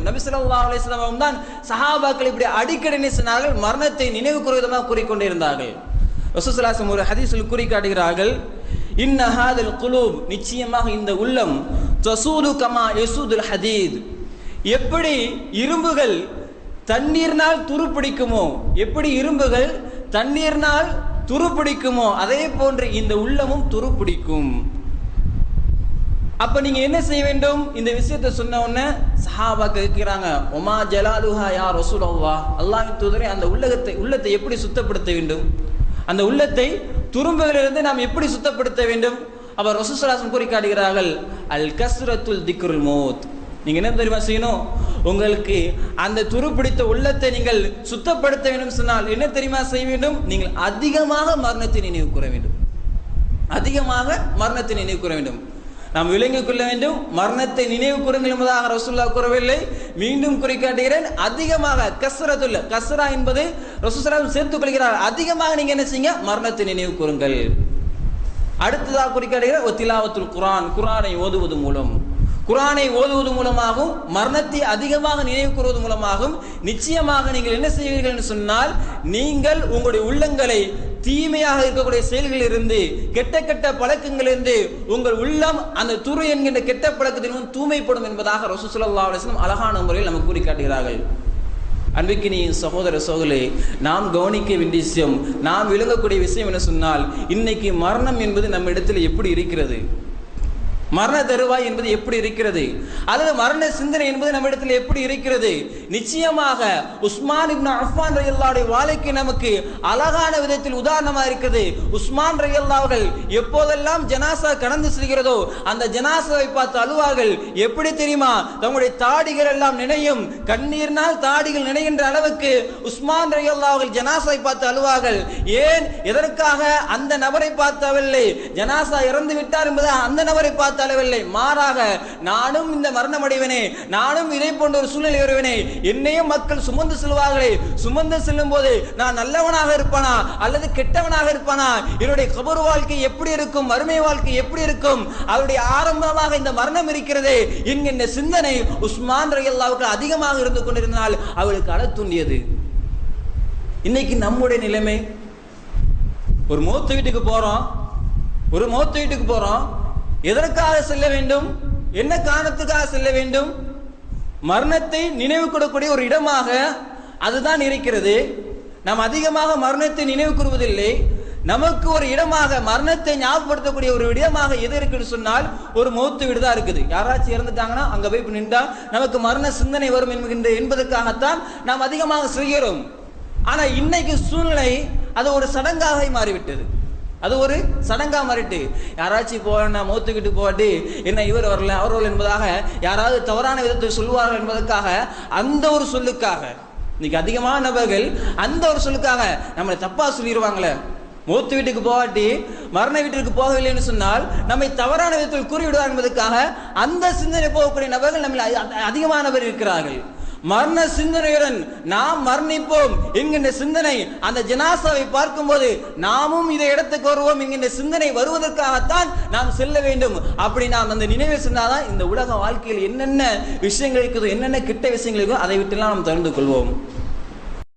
வேண்டும் நபி ஸல்லல்லாஹு தான் சஹாபாக்கள் இப்படி அடிக்கடி என்ன சொன்னார்கள் மரணத்தை நினைவு குறைவிதமாக கூறிக்கொண்டிருந்தார்கள். இருந்தார்கள் ஒரு ஹதீஸில் கூறி காட்டுகிறார்கள் குலூப் நிச்சயமாக இந்த உள்ளம் தசூது கமா யசூதுல் ஹதீத் எப்படி இரும்புகள் தண்ணீர்னால் துருப்பிடிக்குமோ எப்படி இரும்புகள் தண்ணீர்னால் துருப்பிடிக்குமோ அதே போன்று இந்த உள்ளமும் துருப்பிடிக்கும். அப்ப நீங்க என்ன செய்ய வேண்டும்? இந்த விஷயத்தை சொன்ன உடனே சஹாபா கேட்கிறாங்க ஒமா ஜலாலுஹா யா ரசூலல்லா அல்லாஹ் தூதரை அந்த உள்ளகத்தை உள்ளத்தை எப்படி சுத்தப்படுத்த வேண்டும்? அந்த உள்ளத்தை துரும்புகளிலிருந்து நாம் எப்படி சுத்தப்படுத்த வேண்டும்? அவர் ரசூசலாசம் கூறி காட்டுகிறார்கள் அல் கஸ்ரத்துல் திக்ருல் மோத். நீங்க என்ன தெரியுமா செய்யணும்? உங்களுக்கு அந்த துருப்பிடித்த உள்ளத்தை நீங்கள் சுத்தப்படுத்த வேண்டும் சொன்னால் என்ன தெரியுமா செய்ய வேண்டும்? நீங்கள் அதிகமாக மரணத்தை நினைவு கூற வேண்டும். அதிகமாக மரணத்தை நினைவு கூற வேண்டும். நாம் விளங்கிக் கொள்ள வேண்டும். மரணத்தை நினைவு கூறுங்கள் என்பதாக ரசூல்லா கூறவில்லை. மீண்டும் குறிக்காட்டுகிறேன் அதிகமாக கஸ்ரத்துல்ல கசரா என்பது ரசூசலாம் சேர்த்துக் கொள்கிறார். அதிகமாக நீங்க என்ன செய்யுங்க? மரணத்தை நினைவு கூறுங்கள். அடுத்ததாக குறிக்காட்டுகிற ஒத்திலாவத்துல் குரான் குரானை ஓதுவது மூலம். குரானை ஓதுவது மூலமாகவும் மரணத்தை அதிகமாக நினைவு கூறுவது மூலமாகவும் நிச்சயமாக நீங்கள் என்ன செய்வீர்கள் என்று சொன்னால் நீங்கள் உங்களுடைய உள்ளங்களை தீமையாக இருக்கக்கூடிய செயல்களில் இருந்து கெட்ட கெட்ட பழக்கங்களிலிருந்து உங்கள் உள்ளம் அந்த துரு என்கின்ற கெட்ட பழக்கத்திலும் தூய்மைப்படும் என்பதாக ரசூசுல்லா அலிஸ்லம் அழகான முறையில் நமக்கு கூறி காட்டுகிறார்கள். அன்பிக்கினி சகோதர சோகலே நாம் கவனிக்க வேண்டிய விஷயம் நாம் விளங்கக்கூடிய விஷயம் என்ன சொன்னால் இன்னைக்கு மரணம் என்பது நம்ம இடத்துல எப்படி இருக்கிறது? மரண தருவாய் என்பது எப்படி இருக்கிறது? அல்லது மரண சிந்தனை என்பது நம்ம எப்படி இருக்கிறது? நிச்சயமாக உஸ்மான் இப்னு அஃபான் ரயல்லாவுடைய வாழ்க்கை நமக்கு அழகான விதத்தில் உதாரணமாக இருக்குது உஸ்மான் ரயல்லா அவர்கள் எப்போதெல்லாம் ஜனாசா கடந்து செல்கிறதோ அந்த ஜனாசாவை பார்த்து அழுவார்கள். எப்படி தெரியுமா? தங்களுடைய தாடிகள் எல்லாம் நினையும் கண்ணீர்னால் தாடிகள் நினைகின்ற அளவுக்கு உஸ்மான் ரயல்லா அவர்கள் ஜனாசாவை பார்த்து அழுவார்கள். ஏன்? எதற்காக? அந்த நபரை பார்த்தவில்லை ஜனாசா இறந்து விட்டார் என்பதை அந்த நபரை பார்த்து தளவில்லை. மாறாக நானும் இந்த மரணம் அடைவனே நானும் இதை போன்ற ஒரு சூழ்நிலை வருவனே என்னையும் மக்கள் சுமந்து செல்வார்களே சுமந்து செல்லும் போது நான் நல்லவனாக இருப்பானா அல்லது கெட்டவனாக இருப்பானா என்னுடைய கபர் வாழ்க்கை எப்படி இருக்கும் மறுமை வாழ்க்கை எப்படி இருக்கும் அவருடைய ஆரம்பமாக இந்த மரணம் இருக்கிறதே என்கின்ற சிந்தனை உஸ்மான் ரயல்லாவுக்கு அதிகமாக இருந்து கொண்டிருந்தால் அவளுக்கு அழத்துண்டியது இன்னைக்கு நம்முடைய நிலைமை ஒரு மூத்த வீட்டுக்கு போறோம் ஒரு மூத்த வீட்டுக்கு போறோம் எதற்காக செல்ல வேண்டும்? என்ன காரணத்துக்காக செல்ல வேண்டும்? மரணத்தை நினைவு கூடக்கூடிய ஒரு இடமாக அதுதான் இருக்கிறது. நாம் அதிகமாக மரணத்தை நினைவு கூறுவதில்லை. நமக்கு ஒரு இடமாக மரணத்தை ஞாபகப்படுத்தக்கூடிய ஒரு இடமாக எது இருக்குன்னு சொன்னால் ஒரு மௌத்து வீடு தான் இருக்குது. யாராச்சும் இறந்துட்டாங்கன்னா அங்க போய் நின்றா நமக்கு மரண சிந்தனை வரும் என்கின்ற என்பதற்காகத்தான் நாம் அதிகமாக செய்கிறோம் ஆனா இன்னைக்கு சூழ்நிலை அது ஒரு சடங்காக மாறிவிட்டது. அது ஒரு சடங்கா மாறிட்டு யாராச்சும் போனா மூத்துக்கிட்டு போட்டு என்ன இவர் வரல அவர் வரல என்பதாக யாராவது தவறான விதத்தை சொல்லுவார்கள் என்பதற்காக அந்த ஒரு சொல்லுக்காக இன்னைக்கு அதிகமான நபர்கள் அந்த ஒரு சொல்லுக்காக நம்மளை தப்பா சொல்லிடுவாங்களே. மூத்து வீட்டுக்கு போகாட்டி மரண வீட்டிற்கு போகவில்லைன்னு சொன்னால் நம்மை தவறான விதத்தில் கூறிவிடுவார் என்பதற்காக அந்த சிந்தனை போகக்கூடிய நபர்கள் நம்ம அதிகமானவர் இருக்கிறார்கள். மரண சிந்தனையுடன் நாம் மரணிப்போம் என்கின்ற சிந்தனை அந்த ஜனாசாவை பார்க்கும்போது நாமும் இதை இடத்துக்கு வருவோம் என்கின்ற சிந்தனை வருவதற்காகத்தான் நாம் செல்ல வேண்டும். அப்படி நாம் அந்த நினைவை சென்றாதான் இந்த உலக வாழ்க்கையில் என்னென்ன விஷயங்கள் இருக்குதோ என்னென்ன கிட்ட விஷயங்கள் இருக்கோ அதை விட்டுலாம் நாம் தெரிந்து கொள்வோம்.